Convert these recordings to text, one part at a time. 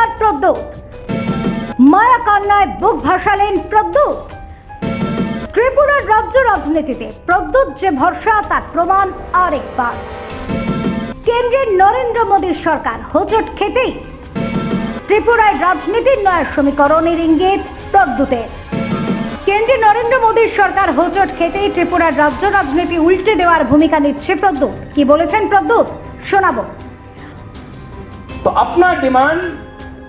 Star Pradyut. মায়া কান্নায় বুক ভাসালেন প্রদ্যুৎ। ত্রিপুরার রাজ্য রাজনীতিতে প্রদ্যুৎ যে ভরসা, তার প্রমাণ আরেকবার। কেন্দ্রের নরেন্দ্র মোদীর সরকার হোচট খেতেই ত্রিপুরায় রাজনীতির নয় সমীকরণের ইঙ্গিত প্রদ্যুতের। কেন্দ্রে নরেন্দ্র মোদীর সরকার হোচট খেতেই ত্রিপুরার রাজ্য রাজনীতি উল্টে দেওয়ার ভূমিকা নিচ্ছে প্রদ্যুত কি বলেছেন প্রদ্যুত শোনাব। তো আপনার ডিমান্ড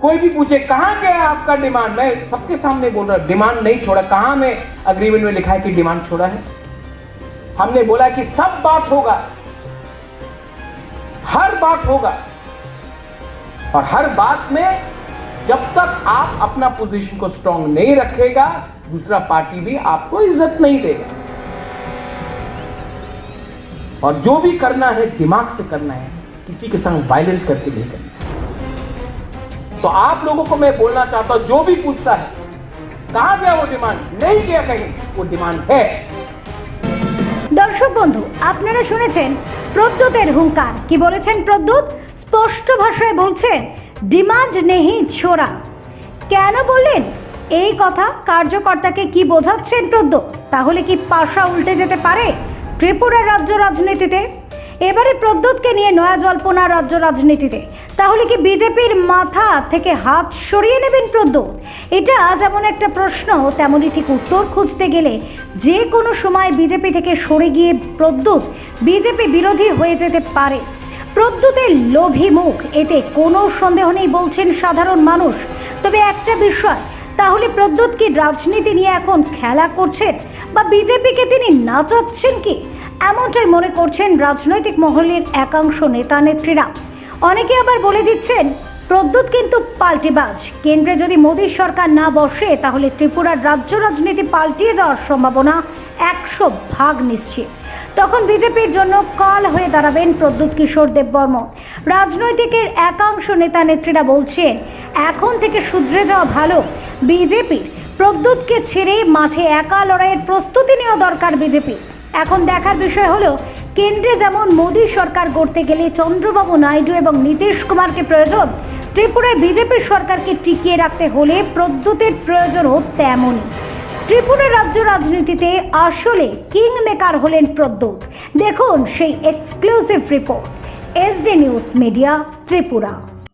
कोई भी पूछे, कहाँ गया आपका डिमांड? मैं सबके सामने बोल रहा, डिमांड नहीं छोड़ा। कहाँ में अग्रीमेंट में लिखा है कि डिमांड छोड़ा है? हमने बोला कि सब बात होगा, हर बात होगा। और हर बात में जब तक आप अपना पोजीशन को स्ट्रांग नहीं रखेगा, दूसरा पार्टी भी आपको इज़्ज़त नहीं देगा। और जो भी करना है, दिमाग से करना है, किसी के संग वायलेंस करके नहीं करना तो आप लोगों को मैं बोलना चाहता हूं जो भी पूछता है कहां गया वो डिमांड नहीं गया कहीं वो डिमांड है দর্শক বন্ধু আপনারা শুনেছেন প্রদ্যুতের হুঙ্কার কি বলেছেন প্রদ্যুৎ স্পষ্ট ভাষায় বলছেন ডিমান্ড নেহি ছোড়া কেন বললেন এই কথা কার্যকর্তাকে কি বোঝাচ্ছেন প্রদ্যুৎ তাহলে কি পাশা উল্টে যেতে পারে ত্রিপুরার রাজ্য রাজনীতিতে এবারে প্রদ্যুৎকে নিয়ে নয়া জল্পনা রাজ্য রাজনীতিতে। তাহলে কি বিজেপির মাথা থেকে হাত সরিয়ে নেবেন প্রদ্যুৎ? এটা যেমন একটা প্রশ্ন, তেমনই ঠিক উত্তর খুঁজতে গেলে যে কোনো সময় বিজেপি থেকে সরে গিয়ে প্রদ্যুৎ বিজেপি বিরোধী হয়ে যেতে পারে। প্রদ্যুতের লোভী মুখ, এতে কোনো সন্দেহ নেই বলছেন সাধারণ মানুষ। তবে একটা বিষয়, তাহলে প্রদ্যুৎ কি রাজনীতি নিয়ে এখন খেলা করছেন, বা বিজেপিকে তিনি নাচাচ্ছেন কি? এমনটাই মনে করছেন রাজনৈতিক মহলের একাংশ নেতা নেত্রীরা। অনেকে আবার বলে দিচ্ছেন, প্রদ্যুৎ কিন্তু পাল্টিবাজ। কেন্দ্রে যদি মোদী সরকার না বসে, তাহলে ত্রিপুরার রাজ্য রাজনীতি পাল্টিয়ে যাওয়ার সম্ভাবনা একশো ভাগ নিশ্চিত। তখন বিজেপির জন্য কাল হয়ে দাঁড়াবেন প্রদ্যুৎ কিশোর দেববর্মন। রাজনৈতিকের একাংশ নেতা নেত্রীরা বলছেন, এখন থেকে শুধরে যাওয়া ভালো। বিজেপির প্রদ্যুৎকে ছেড়ে মাঠে একা লড়াইয়ের প্রস্তুতি নেওয়া দরকার বিজেপি এখন দেখার বিষয় হলো, কেন্দ্রে যেমন মোদী সরকার গড়তে গেলে চন্দ্রবাবু নাইডু এবং নীতিশ কুমারকে প্রয়োজন, ত্রিপুরায় বিজেপির সরকারকে টিকিয়ে রাখতে হলে প্রদ্যুতের প্রয়োজনও তেমনই। ত্রিপুরা রাজ্য রাজনীতিতে আসলে কিং মেকার হলেন প্রদ্যুৎ। দেখুন সেই exclusive report SD news media Tripura.